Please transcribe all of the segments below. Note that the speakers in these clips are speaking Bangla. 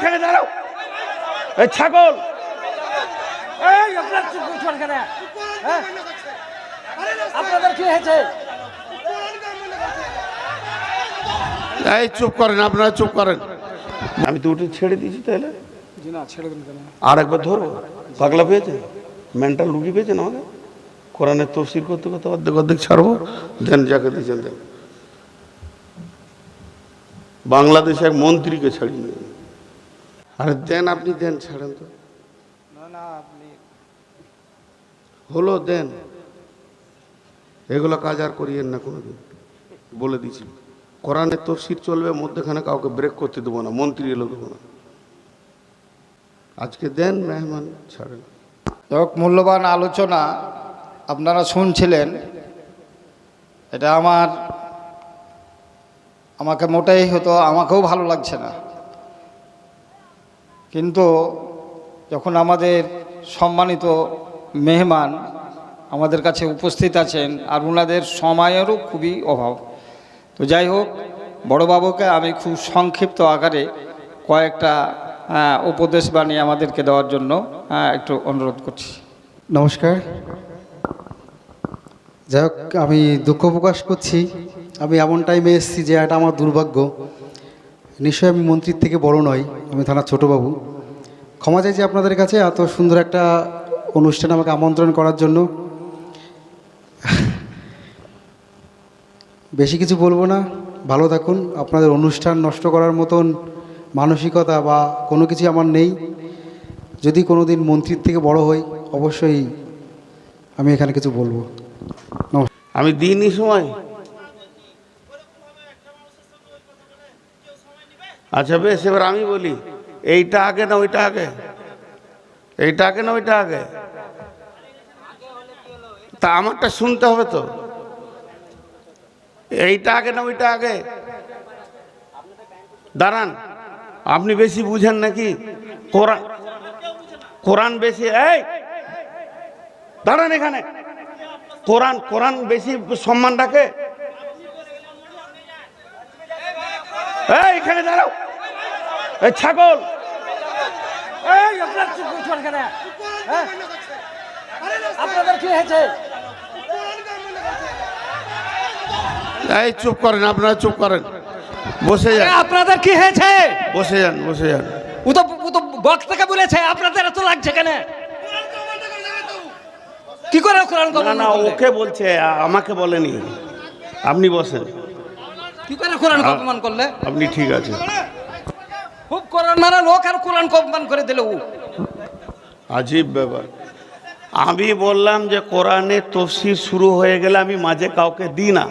এইখানে দাঁড়াও। এই ছাগল। এই আপনার চুপ করছেন কেন হ্যাঁ? আপনাদের কি হয়েছে? এই চুপ করেন আপনারা চুপ করেন। আমি তো উঠে ছেড়ে দিয়েছি তাহলে। আর একবার ধরো। পাগলা পেয়েছে? মেন্টাল রুগী পেয়েছেন আমাকে কোরআনের তফসিল করতে করতে অর্ধেক অর্ধেক ছাড়বো? দেন যাকে দিয়েছেন দেন বাংলাদেশে এক মন্ত্রীকে ছাড়িয়ে আরে দেন আপনি দেন ছাড়েন তো। না না আপনি হলো দেন। এগুলো কাজ আর করিয়েন না কোনোদিন। বলে দিছি কোরআনের তফসির চলবে মধ্যখানে কাউকে ব্রেক করতে দেবো না মন্ত্রী এলো দেবো না। আজকে দেন মেহমান ছাড়েন। হোক মূল্যবান আলোচনা আপনারা শুনছিলেন। এটা আমার আমাকে মোটাই হতো আমাকেও ভালো লাগছে না। কিন্তু যখন আমাদের সম্মানিত মেহমান আমাদের কাছে উপস্থিত আছেন, আর ওনাদের সময়েরও খুবই অভাব। তো যাই হোক, বড়বাবুকে আমি খুব সংক্ষিপ্ত আকারে কয়েকটা উপদেশ বাণী আমাদেরকে দেওয়ার জন্য একটু অনুরোধ করছি। নমস্কার। যাই হোক, আমি দুঃখ প্রকাশ করছি। আমি এমন টাইমে এসেছি যে এটা আমার দুর্ভাগ্য। নিশ্চয়ই আমি মন্ত্রীর থেকে বড় নই, আমি থানার ছোটোবাবু ক্ষমা চাইছি আপনাদের কাছে এত সুন্দর একটা অনুষ্ঠান আমাকে আমন্ত্রণ করার জন্য। বেশি কিছু বলব না, ভালো থাকুন, আপনাদের অনুষ্ঠান নষ্ট করার মতন মানসিকতা বা কোনো কিছু আমার নেই। যদি কোনো দিন মন্ত্রীর থেকে বড় হই, অবশ্যই আমি এখানে কিছু বলব। আমি দিইনি সময়? আচ্ছা বেশ, এবার আমি বলি, এইটা আগে না ওইটা আগে? এইটা আগে না ওইটা আগে? তা আমারটা শুনতে হবে তো। এইটা আগে না ওইটা আগে? দাঁড়ান, আপনি বেশি বুঝেন নাকি? কোরআন কোরআন বেশি, এই, দাঁড়ান এখানে। কোরআন কোরআন বেশি সম্মান রাখে? এখানে দাঁড়াও। এই ছাগল! এই আপনার চুপ করছেন কেন হ্যাঁ? আপনাদের কি হয়েছে? এই চুপ করেন আপনারা চুপ করেন। বসে যান। আপনাদের কি হয়েছে? বসে যান বসে যান। ও তো ও তো বক্স থেকে বলেছে আপনাদের এত লাগছে কেন কি করে কোরআন না না ওকে বলছে আমাকে বলেনি। আপনি বসেন। কি করে কোরআন কমান করলে? আপনি ঠিক আছে খুব কোরআন মানে লোক আর কোরআন কমান করে দিল ও। আজীব ব্যাপার। আমি বললাম যে কোরআনের তফসির শুরু হয়ে গেলে আমি মাঝে কাউকে দিই না।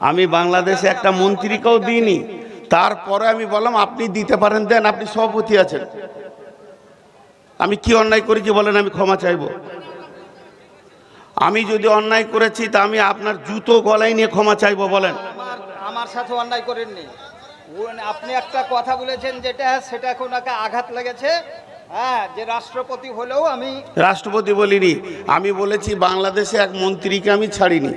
আমি বাংলাদেশে একটা মন্ত্রীকেও দিইনি। তারপরে আমি বললাম আপনি দিতে পারেন দেন আপনি সভাপতি আছেন। আমি কি অন্যায় করেছি বলেন আমি ক্ষমা চাইব। আমি যদি অন্যায় করেছি তা আমি আপনার জুতো গলায় নিয়ে ক্ষমা চাইব বলেন। আমার সাথে অন্যায় করেননি। আপনি একটা কথা বলেছেন যেটা, সেটা ওনাকে আঘাত লেগেছে। হ্যাঁ যে রাষ্ট্রপতি হলেও আমি রাষ্ট্রপতি বলিনি। আমি বলেছি বাংলাদেশে এক মন্ত্রীকে আমি ছাড়িনি।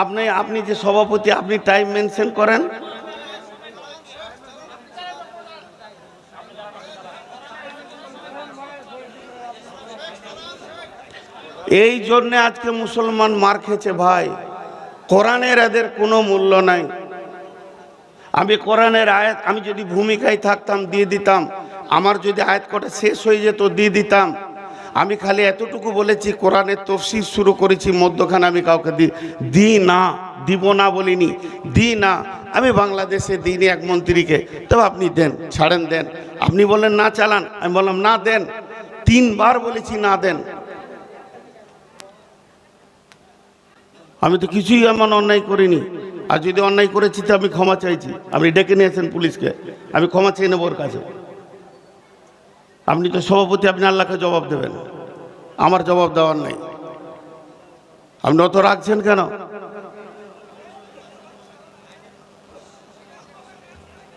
আপনি আপনি যে সভাপতি, আপনি টাইম মেনশন করেন। এই জন্যে আজকে মুসলমান মার খেয়েছে ভাই। কোরআনের এদের কোনো মূল্য নাই। আমি কোরআনের আয়াত, আমি যদি ভূমিকায় থাকতাম, দিয়ে দিতাম। আমার যদি আয়াত কটা শেষ হয়ে যেত, দিয়ে দিতাম। আমি খালি এতটুকু বলেছি, কোরআনের তফসির শুরু করেছি, মধ্যখানে আমি কাউকে দি দিই না, দিব না বলিনি। দিই না, আমি বাংলাদেশে দিইনি এক মন্ত্রীকে। তবে আপনি দেন, ছাড়েন, দেন। আপনি বললেন, না, চালান। আমি বললাম, না, দেন। তিনবার বলেছি, না, দেন। আমি তো কিছুই এমন অন্যায় করিনি। আর যদি অন্যায় করেছি, তো আমি ক্ষমা চাইছি। আপনি ডেকে নিয়েছেন পুলিশকে। আমি ক্ষমা চেয়ে নেব ওর কাছে। আপনি তো সভাপতি, আপনি আল্লাহকে জবাব দেবেন। আমার জবাব দেওয়ার নেই। আপনি অত রাখছেন কেন?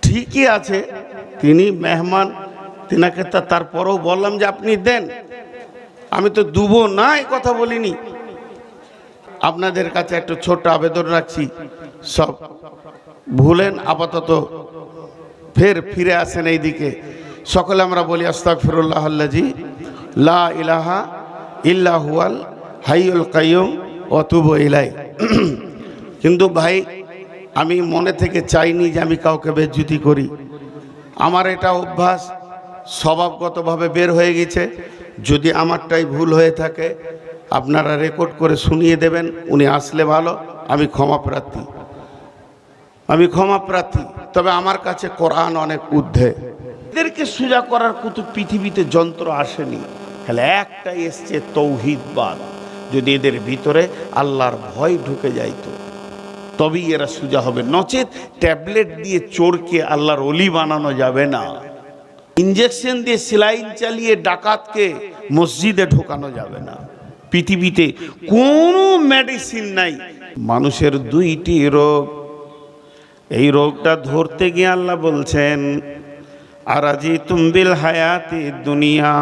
ঠিকই আছে, তিনি মেহমান, তিনাকে তারপরেও বললাম যে আপনি দেন। আমি তো দুবো না কথা বলিনি। আপনাদের কাছে একটু ছোট আবেদন রাখছি। সব ভুলেন আপাতত, ফের ফিরে আসেন এই দিকে সকলে আমরা বলি আস্তাক ফিরুল্লাহ আল্লাজি, লা ইলাহা ইল্লাহুয়াল হাইউল কাইয়ুম অতুব ইলাই কিন্তু ভাই, আমি মনে থেকে চাইনি যে আমি কাউকে বেজ্জুতি করি। আমার এটা অভ্যাস, স্বভাবগতভাবে বের হয়ে গেছে। যদি আমারটাই ভুল হয়ে থাকে আপনারা রেকর্ড করে শুনিয়ে দেবেন, উনি আসলে ভালো, আমি ক্ষমা প্রার্থী। আমি ক্ষমা প্রার্থী, তবে আমার কাছে কোরআন অনেক ঊর্ধ্বে। এদেরকে সোজা করার কত পৃথিবীতে যন্ত্র আসেনি। তাহলে একটাই এসছে তৌহিদবাদ। যদি এদের ভিতরে আল্লাহর ভয় ঢুকে যাইতো, তবেই এরা সোজা হবে। নচেত ট্যাবলেট দিয়ে চোরকে আল্লাহর অলি বানানো যাবে না। ইঞ্জেকশন দিয়ে সেলাইন চালিয়ে ডাকাতকে মসজিদে ঢোকানো যাবে না। পৃথিবীতে কোনো মেডিসিন নাই। মানুষের দুইটি রোগ। এই রোগটা ধরতে গিয়ে আল্লাহ বলছেন, আরাজি তুমবিল হায়াতি দুনিয়া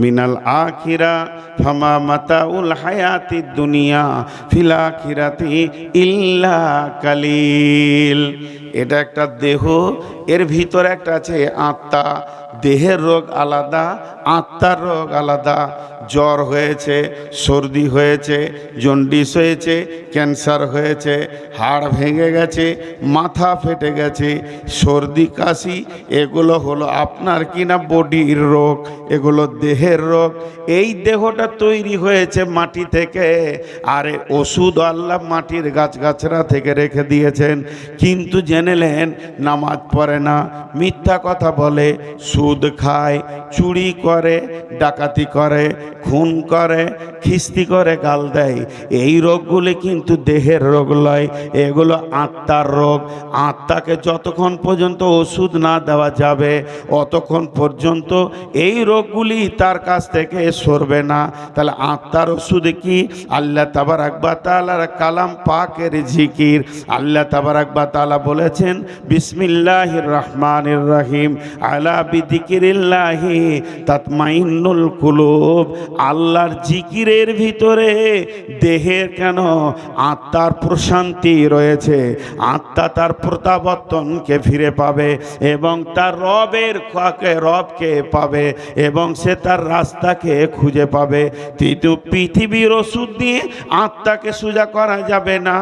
মিনাল আখিরা, ফামা মাতাউল হায়াতি দুনিয়া ফিল আখিরাতি ইল্লা কালিল। এটা একটা দেহ, এর ভিতরে একটা আছে আত্মা। দেহের রোগ আলাদা, আত্মার রোগ আলাদা। জ্বর হয়েছে, সর্দি হয়েছে, জন্ডিস হয়েছে, ক্যান্সার হয়েছে, হাড় ভেঙে গেছে, মাথা ফেটে গেছে, সর্দি, কাশি, এগুলো হলো আপনার কিনা বডির রোগ, এগুলো দেহের রোগ। এই দেহটা তৈরি হয়েছে মাটি থেকে, আর ওষুধ আল্লাহ মাটির গাছগাছরা থেকে রেখে দিয়েছেন। কিন্তু জেনেলেন নামাজ পড়ে না, মিথ্যা কথা বলে সুদ খায়, চুরি করে, ডাকাতি করে, খুন করে, খিস্তি করে গাল দেয়। এই রোগগুলি কিন্তু দেহের রোগ লয়। এগুলো আত্মার রোগ। আত্মাকে যতক্ষণ পর্যন্ত ওষুধ না দেওয়া যাবে, অতক্ষণ পর্যন্ত এই রোগগুলি তার কাছ থেকে সরবে না। তাহলে আত্মার ওষুধ কি? আল্লাহ তাবার আকবা তালার কালাম পাকের জিকির। আল্লাহ তাবার আকবা তালা বলেছেন বিসমিল্লাহ রহমানির রহিম, আলা বিদিকিরিল্লাহি তাতমাইন্নুল কুলুব। আল্লাহর জিকিরের ভিতরে দেহের কেন আত্মার প্রশান্তি রয়েছে? আত্মা তার প্রত্যাবর্তনকে ফিরে পাবে এবং তার রবের রবকে পাবে এবং সে তার রাস্তাকে খুঁজে পাবে। কিন্তু পৃথিবীর ওষুধ দিয়ে আত্মাকে সোজা করা যাবে না।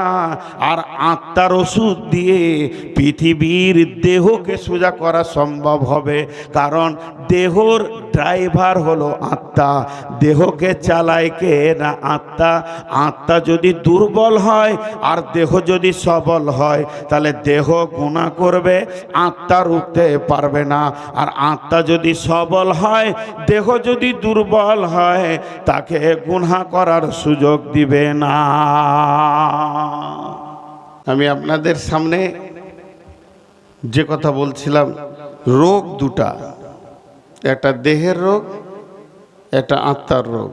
আর আত্মার ওষুধ দিয়ে পৃথিবীর দেহকে সোজা করা সম্ভব হবে। কারণ দেহর ড্রাইভার হলো আত্মা। দেহকে চালায় কে? না আত্মা। আত্মা যদি দুর্বল হয় আর দেহ যদি সবল হয়, তাহলে দেহ গুণা করবে, আত্মা রুখতে পারবে না। আর আত্মা যদি সবল হয়, দেহ যদি দুর্বল হয়, তাকে গুণা করার সুযোগ দিবে না। আমি আপনাদের সামনে যে কথা বলছিলাম রোগ দুটা। একটা দেহের রোগ, একটা আত্মার রোগ।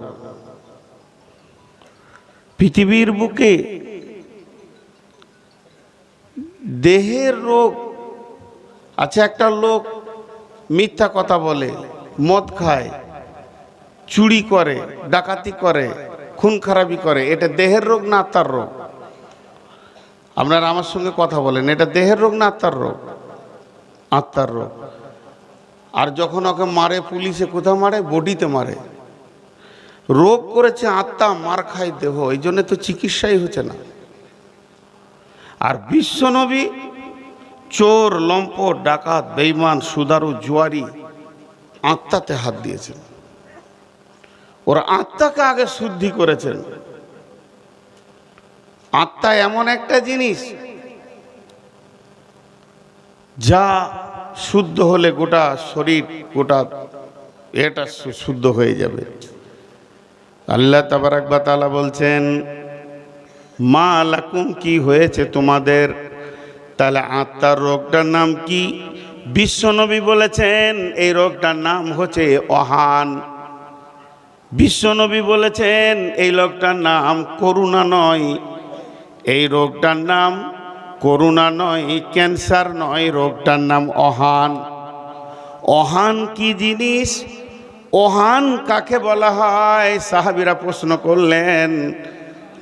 পৃথিবীর বুকে দেহের রোগ আছে একটা লোক মিথ্যা কথা বলে, মদ খায়, চুরি করে, ডাকাতি করে, খুন খারাপি করে, এটা দেহের রোগ না আত্মার রোগ? আপনারা আমার সঙ্গে কথা বলেন, এটা দেহের রোগ না আত্মার রোগ? আত্মার রোগ। আর যখন ওকে মারে, পুলিশে কোথাও মারে? বডিতে মারে। রোগ করেছে আত্মা, মার খায় দেহ। এই জন্য তো চিকিৎসাই হচ্ছে না। আর বিশ্বনবী চোর, লম্পট, ডাকাত বেইমান সুদারু, জুয়ারি আত্মাতে হাত দিয়েছেন। ওরা আত্মাকে আগে শুদ্ধি করেছেন। আত্মা এমন একটা জিনিস যা শুদ্ধ হলে গোটা শরীর, গোটা এটা শুদ্ধ হয়ে যাবে। আল্লাহ তাবারাক বা তাআলা বলছেন, মা লাকুম, কি হয়েছে তোমাদের? তাহলে আত্মার রোগটার নাম কি? বিশ্বনবী বলেছেন, এই রোগটার নাম হচ্ছে অহান। বিশ্বনবী বলেছেন, এই লোকটার নাম করুণা নয়। এই রোগটার নাম করুণা নয়, ক্যান্সার নয়, রোগটার নাম অহান। অহান কি জিনিস? অহান কাকে বলা হয়? সাহাবিরা প্রশ্ন করলেন,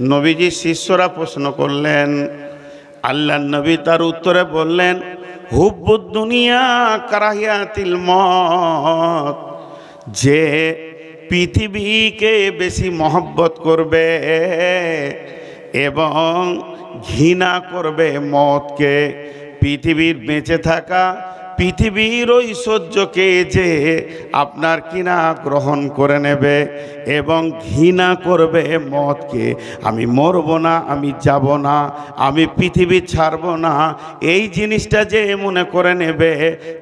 নবীজি শিষ্যরা প্রশ্ন করলেন, আল্লাহ নবী তার উত্তরে বললেন, হুব্বুদ দুনিয়া কারাহিয়াতিল মত। যে পৃথিবীকে বেশি মহব্বত করবে এবং ঘৃণা করবে মদকে। পৃথিবীর বেঁচে থাকা পৃথিবীর ঐশ্বর্যকে যে আপনার কিনা গ্রহণ করে নেবে। এবং ঘৃণা করবে মদকে। আমি মরব না, আমি যাব না, আমি পৃথিবী ছাড়ব না। এই জিনিসটা যে মনে করে নেবে,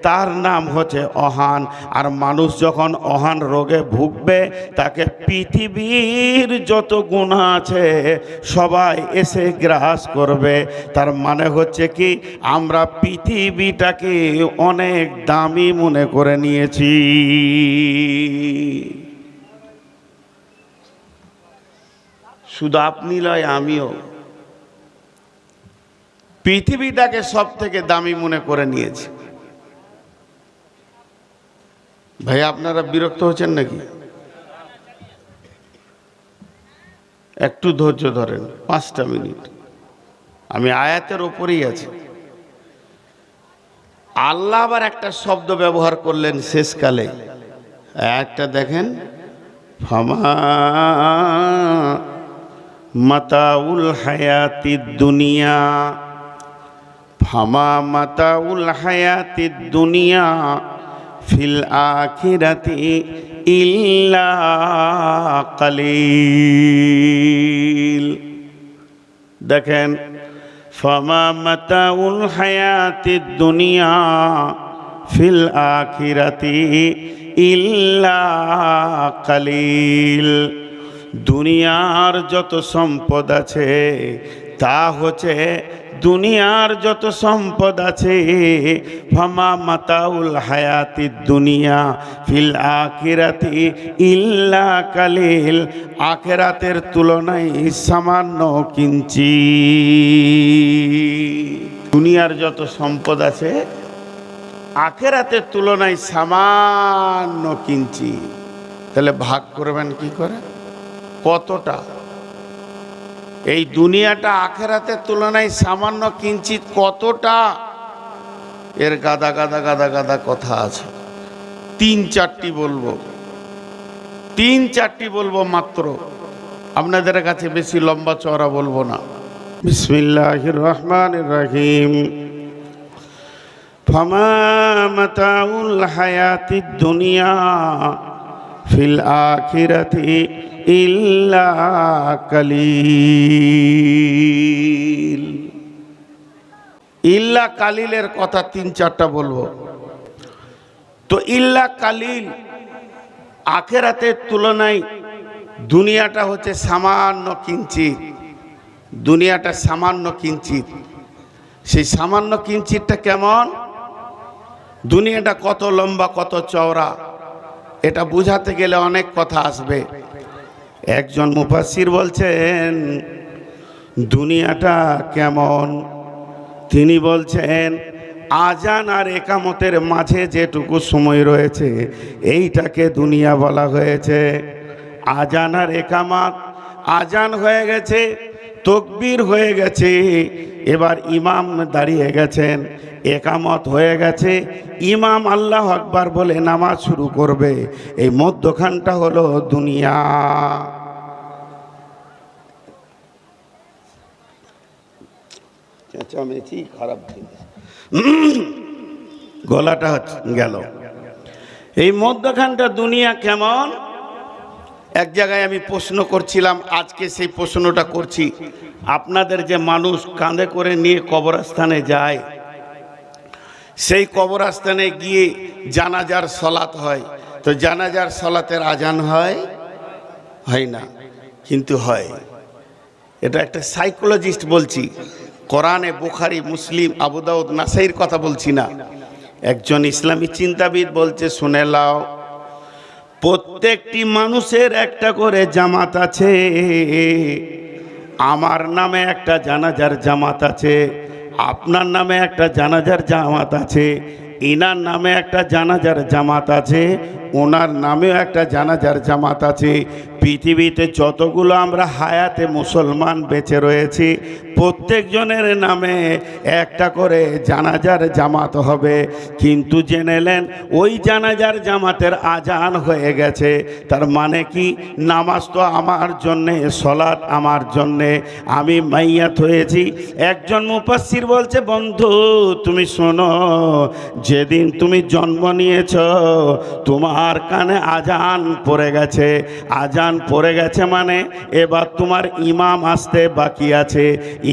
তার নাম হচ্ছে অহান। আর মানুষ যখন অহান রোগে ভুগবে, তাকে পৃথিবীর যত গুণ আছে, সবাই এসে গ্রাস করবে। তার মানে হচ্ছে কি, আমরা পৃথিবীটাকে অনেক দামি মনে করে নিয়েছি। শুধু আপনি লয় আমিও। পৃথিবীটাকে সব থেকে দামি মনে করে নিয়েছি। ভাই, আপনারা বিরক্ত হচ্ছেন নাকি? একটু ধৈর্য ধরেন, পাঁচটা মিনিট। আমি আয়াতের ওপরেই আছি। আল্লাহ আবার একটা শব্দ ব্যবহার করলেন শেষকালে। একটা দেখেন, ফামা মাতাউল হায়াতি দুনিয়া। ফামা মাতাউল হায়াতি দুনিয়া ফিল আখিরাতি ইল্লা কালিল। দেখেন, ফামা মাতাউল হায়াতি দুনিয়া ফিল আখিরাতি ইল্লা কালিল। দুনিয়ার যত সম্পদ আছে, তা হচ্ছে দুনিয়ার যত সম্পদ আছে। ফামা মাতাউল হায়াতি দুনিয়া ফিল আখিরাতি ইল্লা কালিল। আখেরাতের তুলনায় সামান্য কিঞ্চি। দুনিয়ার যত সম্পদ আছে, আখেরাতের তুলনায় সামান্য কিঞ্চি। তাহলে ভাগ করবেন কি করে? কতটা এই দুনিয়াটা আখেরাতের তুলনায় সামান্য কিঞ্চিত কতটা এর গাদা গাদা গাদা গাদা কথা আছে তিন চারটি বলবো তিন চারটি বলবো মাত্র আপনাদের কাছে বেশি লম্বা চওড়া বলবো না বিসমিল্লাহ রহমান রহিম فما متاع الحياة الدنيا في الآخرة إلا قليل ইল্লা কালিলের কথা তিন চারটা বলবো তো ইল্লা কালিল আখেরাতের তুলনায় দুনিয়াটা হচ্ছে সামান্য কিঞ্চিত দুনিয়াটা সামান্য কিঞ্চিত সেই সামান্য কিঞ্চিতটা কেমন দুনিয়াটা কত লম্বা কত চওড়া এটা বুঝাতে গেলে অনেক কথা আসবে একজন মুফাসির বলছেন, দুনিয়াটা কেমন? তিনি বলছেন, আজান আর একামতের মাঝে যেটুকু সময় রয়েছে, এইটাকে দুনিয়া বলা হয়েছে। আজান আর একামাত আজান হয়ে গেছে, তকবির হয়ে গেছে, এবার ইমাম দাঁড়িয়ে গেছেন, একামত হয়ে গেছে, ইমাম আল্লাহ আকবার বলে নামাজ শুরু করবে, এই মধ্যখানটা হলো দুনিয়া। চেঁচামেচি খারাপ গলাটা গেল। এই মধ্যখানটা দুনিয়া কেমন? এক জায়গায় আমি প্রশ্ন করছিলাম, আজকে সেই প্রশ্নটা করছি। আপনাদের যে মানুষ কাঁধে করে নিয়ে কবরস্থানে যায়, সেই কবরস্থানে গিয়ে জানাজার সলাত হয়। তো জানাজার সলাতের আজান হয়? হয় না, কিন্তু হয়। এটা একটা সাইকোলজিস্ট বলছি। কোরআনে বুখারি, মুসলিম আবুদাউদ নাসাইর কথা বলছি না। একজন ইসলামী চিন্তাবিদ বলছে, শুনে লাও প্রত্যেকটি মানুষের একটা করে জামাত আছে। আমার নামে একটা জানাজার জামাত আছে, আপনার নামে একটা জানাজার জামাত আছে, ইনার নামে একটা জানাজার জামাত আছে ওনার নামেও একটা জানাজার জামাত আছে। পৃথিবীতে যতগুলো আমরা হায়াতে মুসলমান বেঁচে রয়েছি, প্রত্যেকজনের নামে একটা করে জানাজার জামাত হবে। কিন্তু জেনেলেন ওই জানাজার জামাতের আজান হয়ে গেছে। তার মানে কি? নামাজ তো আমার জন্যে, সলাৎ আমার জন্যে। আমি মাইয়াত হয়েছি। একজন মুপাসির বলছে, বন্ধু, তুমি শোনো, যেদিন তুমি জন্ম নিয়েছ, তোমার কানে আজান পড়ে গেছে। আজান পড়ে গেছে মানে এবার তোমার ইমাম আসতে বাকি আছে।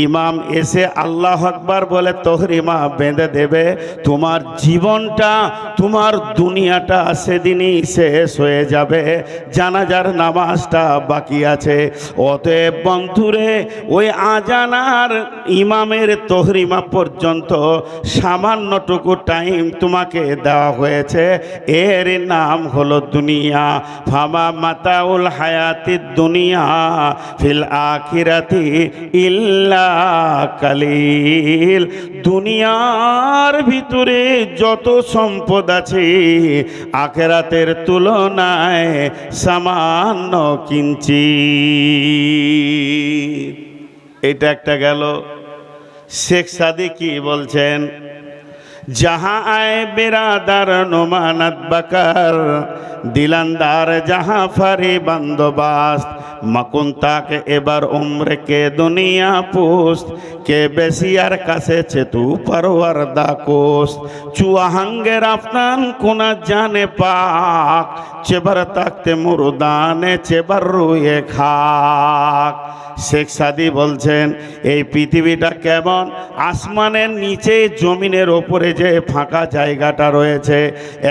ইমাম এসে আল্লাহ আকবার বলে তহরিমা বেঁধে দেবে। তোমার জীবনটা, তোমার দুনিয়াটা সেদিনই শেষ হয়ে যাবে। জানাজার নামাজটা বাকি আছে। অতএব বন্ধুরে, ওই আজানার ইমামের তহরিমা পর্যন্ত সামান্যটুকু টাইম তোমাকে দেওয়া হয়েছে। এর নাম হলো দুনিয়া। ফামা মাতাউল হায়াতি দুনিয়া ফিল আখিরাতি ইল্লা কালিল। দুনিয়ার ভিতরে যত সম্পদ আছে, আখেরাতের তুলনায় সামান্য কিঞ্চি এটা একটা গেল। শেখ সাদি কি বলছেন जहाँ आए बिरादर नुमानत बकर दिलंदार जहाँ फरी बंदोबस्त মকুন তাকে এবার উমরে কে দুনিয়া পুস্ত কে বেশিয়ার কাছে চেতু পরওয়ার দাকোস চুয়াহাঙ্গের আফতান কোনা জানে পাক চেবার তাকতে মুরদানে চেবার রুয়ে খাক শেখ সাদি বলছেন এই পৃথিবীটা কেমন আসমানের নিচে জমিনের ওপরে যে ফাঁকা জায়গাটা রয়েছে,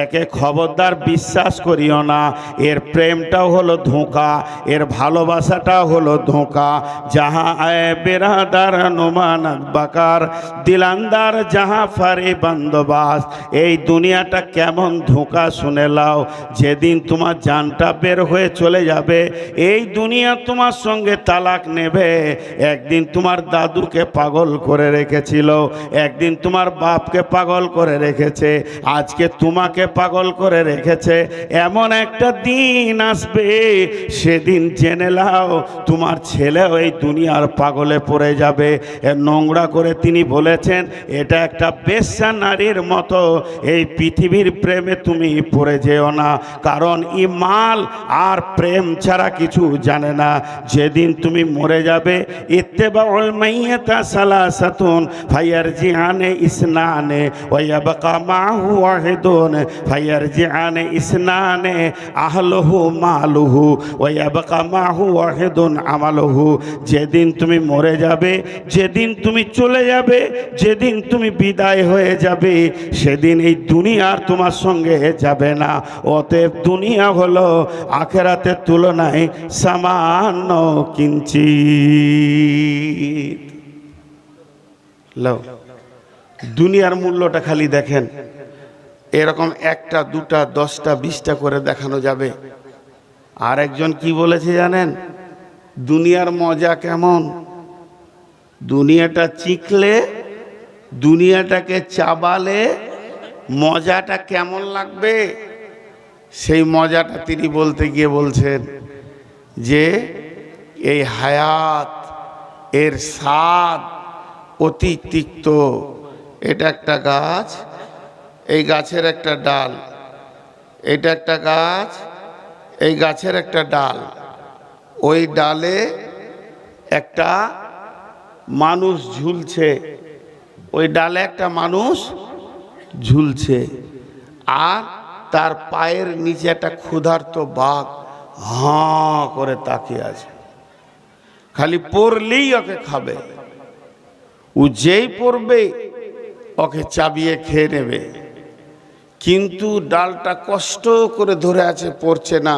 একে খবরদার বিশ্বাস করিও না। এর প্রেমটাও হলো ধোঁকা, এর ভালোবাসাটাও হলো ধোঁকা। যাহা আয় বেরাদার নোমানাত বাকার, দিলান্দার, যাহা ফারে বন্দোবাস, এই দুনিয়াটা কেমন ধোঁকা শুনে লাও। যেদিন তোমার জানটা বের হয়ে চলে যাবে, এই দুনিয়া তোমার সঙ্গে তালাক নেবে। একদিন তোমার দাদুকে পাগল করে রেখেছিল, একদিন তোমার বাপকে পাগল করে রেখেছে, আজকে তোমাকে পাগল করে রেখেছে, এমন একটা দিন আসবে, সেদিন জেনে লাও তোমার ছেলেও এই দুনিয়ার পাগলে পড়ে যাবে। নোংরা করে তিনি বলেছেন, এটা একটা বেশ্যা নারীর মতো, এই পৃথিবীর প্রেমে তুমি পড়ে যেও না, কারণ ই মাল আর প্রেম ছাড়া কিছু জানে না। যেদিন তুমি মরে যাবে মাইয়াতা সালাসাতুন ফায়ারজিআনে ইসনানে ওয়ায়াবকা মাহু ওয়াহিদুন ফায়ারজিআনে ইসনানে আহলুহু মালুহু ওয়ায়াবকা মাহু ওয়াহিদুন আমালুহু যেদিন তুমি মরে যাবে, যেদিন তুমি চলে যাবে, যেদিন তুমি বিদায় হয়ে যাবে, সেদিন এই দুনিয়ার তোমার সঙ্গে যাবে না। অতএব দুনিয়া হলো আখেরাতের তুলনায় সামান্য কিঞ্চিত। লও দুনিয়ার মূল্যটা খালি দেখেন। এরকম একটা, দুটা, দশটা, বিশটা করে দেখানো যাবে। আর একজন কি বলেছে জানেন? দুনিয়ার মজা কেমন? দুনিয়াটা চিকলে, দুনিয়াটাকে চাবালে মজাটা কেমন লাগবে? সেই মজাটা তিনি বলতে গিয়ে বলছেন যে, এই হায়াত, এর স্বাদ অতি তিক্ত। এটা একটা গাছ, এই গাছের একটা ডাল। এটা একটা গাছ, এই গাছের একটা ডাল। ওই ডালে একটা মানুষ ঝুলছে। ওই ডালে একটা মানুষ ঝুলছে। আর তার পায়ের নিচে একটা ক্ষুধার্ত বাঘ হাঁ করে তাকিয়ে আছে। খালি পড়লেই ওকে খাবে। ও যেই পড়বে ওকে চাবিয়ে খেয়ে নেবে। কিন্তু ডালটা কষ্ট করে ধরে আছে, পড়ছে না।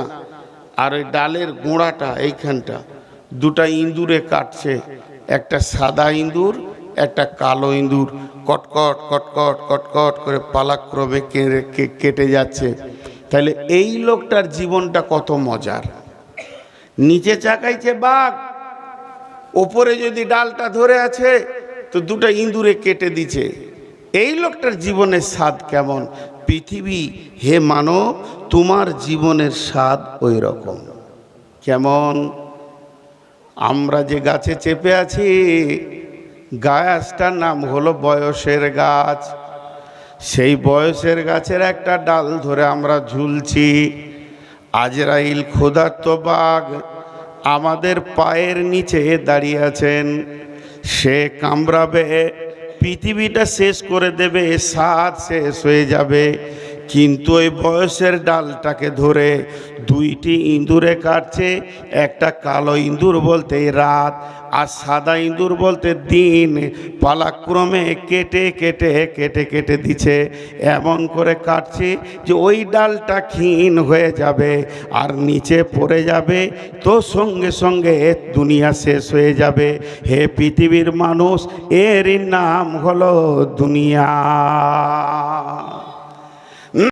আর ওই ডালের গোড়াটা এইখানটা, দুটা ইঁদুরে কাটছে। একটা সাদা ইঁদুর, একটা কালো ইঁদুর। কটকট কটকট কটকট করে পালাক্রমে কেটে যাচ্ছে। তাহলে এই লোকটার জীবনটা কত মজার। নিচে চাকাইছে বাঘ, ওপরে যদি ডালটা ধরে আছে, তো দুটো ইঁদুরে কেটে দিছে। এই লোকটার জীবনের স্বাদ কেমন? পৃথিবী, হে মানব, তোমার জীবনের স্বাদ ওই রকম কেমন? আমরা যে গাছে চেপে আছি, গাছটার নাম হলো বয়সের গাছ। সেই বয়সের গাছের একটা ডাল ধরে আমরা ঝুলছি। আজরাইল ক্ষুধার্ত বাঘ আমাদের পায়ের নিচে দাঁড়িয়ে আছেন। সে কামড়াবে পৃথিবীটা শেষ করে দেবে স্বাদ শেষ হয়ে যাবে। কিন্তু ওই বয়সের ডালটাকে ধরে দুইটি ইঁদুরে কাটছে, একটা কালো ইঁদুর বলতে রাত আর সাদা ইঁদুর বলতে দিন। পালাক্রমে কেটে কেটে কেটে কেটে দিছে। এমন করে কাটছে যে ওই ডালটা ক্ষীণ হয়ে যাবে আর নিচে পড়ে যাবে, তো সঙ্গে সঙ্গে দুনিয়া শেষ হয়ে যাবে। হে পৃথিবীর মানুষ, এরই নাম হলো দুনিয়া।